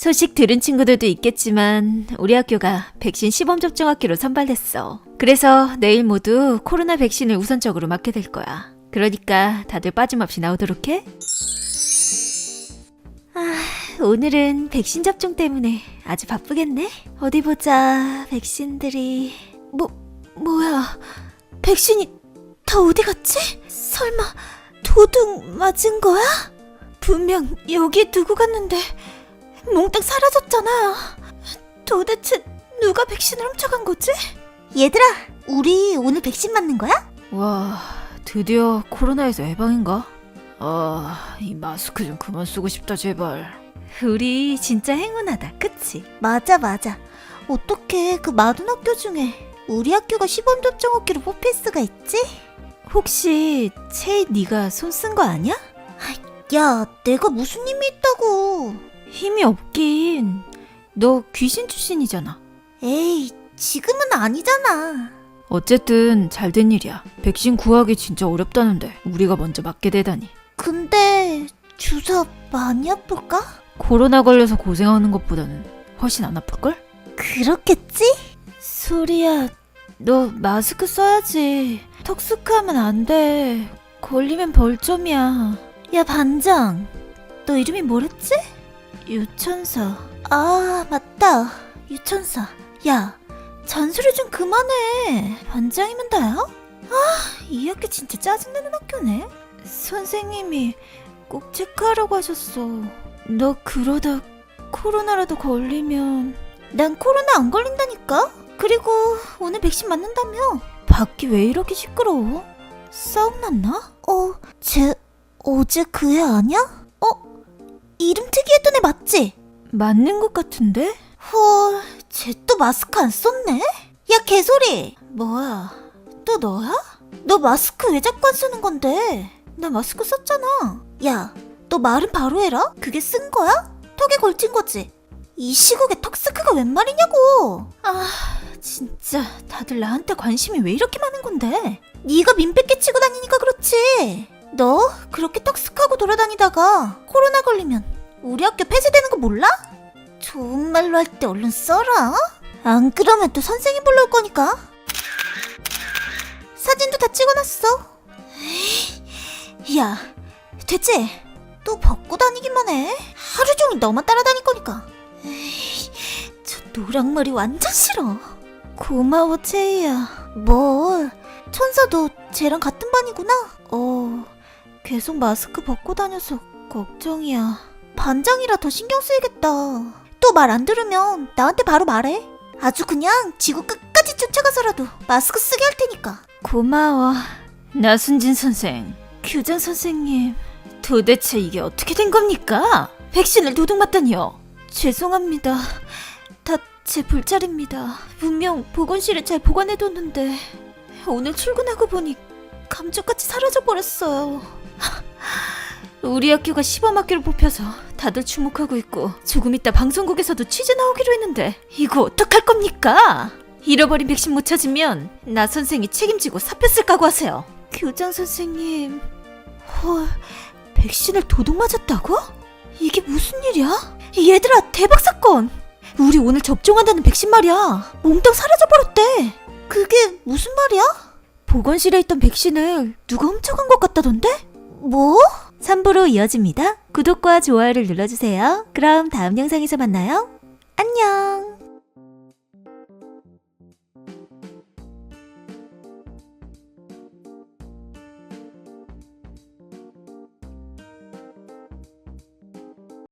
소식 들은 친구들도 있겠지만 우리 학교가 백신 시범 접종 학교로 선발됐어. 그래서 내일 모두 코로나 백신을 우선적으로 맞게 될 거야. 그러니까 다들 빠짐없이 나오도록 해. 아, 오늘은 백신 접종 때문에 아주 바쁘겠네. 어디 보자. 백신들이 뭐 뭐야? 백신이 다 어디 갔지? 설마 도둑 맞은 거야? 분명 여기 두고 갔는데 몽땅 사라졌잖아. 도대체 누가 백신을 훔쳐간 거지? 얘들아, 우리 오늘 백신 맞는 거야? 와, 드디어 코로나에서 해방인가? 아, 이 마스크 좀 그만 쓰고 싶다 제발. 우리 진짜 행운하다, 그치? 맞아, 맞아. 어떻게 그 많은 학교 중에 우리 학교가 시범 접종 학교로 뽑힐 수가 있지? 혹시 채 네가 손 쓴 거 아니야? 야, 내가 무슨 힘이 있다고. 힘이 없긴. 너 귀신 출신이잖아. 에이, 지금은 아니잖아. 어쨌든 잘 된 일이야. 백신 구하기 진짜 어렵다는데 우리가 먼저 맞게 되다니. 근데 주사 많이 아플까? 코로나 걸려서 고생하는 것보다는 훨씬 안 아플걸? 그렇겠지? 소리야, 너 마스크 써야지. 턱스크하면 안 돼. 걸리면 벌점이야. 야, 반장. 너 이름이 뭐랬지? 유천사. 아, 맞다. 유천사. 야, 잔소리 좀 그만해. 반장이면 다야? 아, 이 학교 진짜 짜증나는 학교네. 선생님이 꼭 체크하라고 하셨어. 너 그러다 코로나라도 걸리면 난 코로나 안 걸린다니까? 그리고 오늘 백신 맞는다며? 밖이 왜 이렇게 시끄러워? 싸움 났나? 어, 쟤 어제 그 애 아니야? 어? 이름 특이했던 애 맞지? 맞는 것 같은데? 헐, 쟤 또 마스크 안 썼네? 야, 개소리! 뭐야? 또 너야? 너 마스크 왜 자꾸 안 쓰는 건데? 나 마스크 썼잖아. 야, 너 말은 바로 해라? 그게 쓴 거야? 턱에 걸친 거지? 이 시국에 턱스크가 웬 말이냐고! 아, 진짜 다들 나한테 관심이 왜 이렇게 많은 건데? 네가 민폐 끼치고 다니니까 그렇지. 너 그렇게 턱스크하고 돌아다니다가 코로나 걸리면 우리 학교 폐쇄되는 거 몰라? 좋은 말로 할 때 얼른 써라. 안 그러면 또 선생님 불러올 거니까. 사진도 다 찍어놨어. 야, 됐지? 또 벗고 다니기만 해. 하루 종일 너만 따라다닐 거니까. 저 노랑머리 완전 싫어. 고마워, 채이야. 뭘? 천사도 쟤랑 같은 반이구나. 어, 계속 마스크 벗고 다녀서 걱정이야. 반장이라 더 신경 쓰이겠다. 또 말 안 들으면 나한테 바로 말해. 아주 그냥 지구 끝까지 쫓아가서라도 마스크 쓰게 할 테니까. 고마워. 나순진 선생, 교장 선생님. 도대체 이게 어떻게 된 겁니까? 백신을 도둑 맞다니요. 죄송합니다. 다 제 불찰입니다. 분명 보건실에 잘 보관해뒀는데 오늘 출근하고 보니 감쪽같이 사라져 버렸어요. 우리 학교가 시범학교로 뽑혀서 다들 주목하고 있고 조금 이따 방송국에서도 취재 나오기로 했는데 이거 어떡할 겁니까? 잃어버린 백신 못 찾으면 나 선생이 책임지고 사표 쓸 각오하세요. 교장 선생님, 헐, 백신을 도둑 맞았다고? 이게 무슨 일이야? 얘들아 대박 사건! 우리 오늘 접종한다는 백신 말이야. 몽땅 사라져 버렸대. 그게 무슨 말이야? 보건실에 있던 백신을 누가 훔쳐간 것 같다던데? 뭐? 3부로 이어집니다. 구독과 좋아요를 눌러주세요. 그럼 다음 영상에서 만나요. 안녕!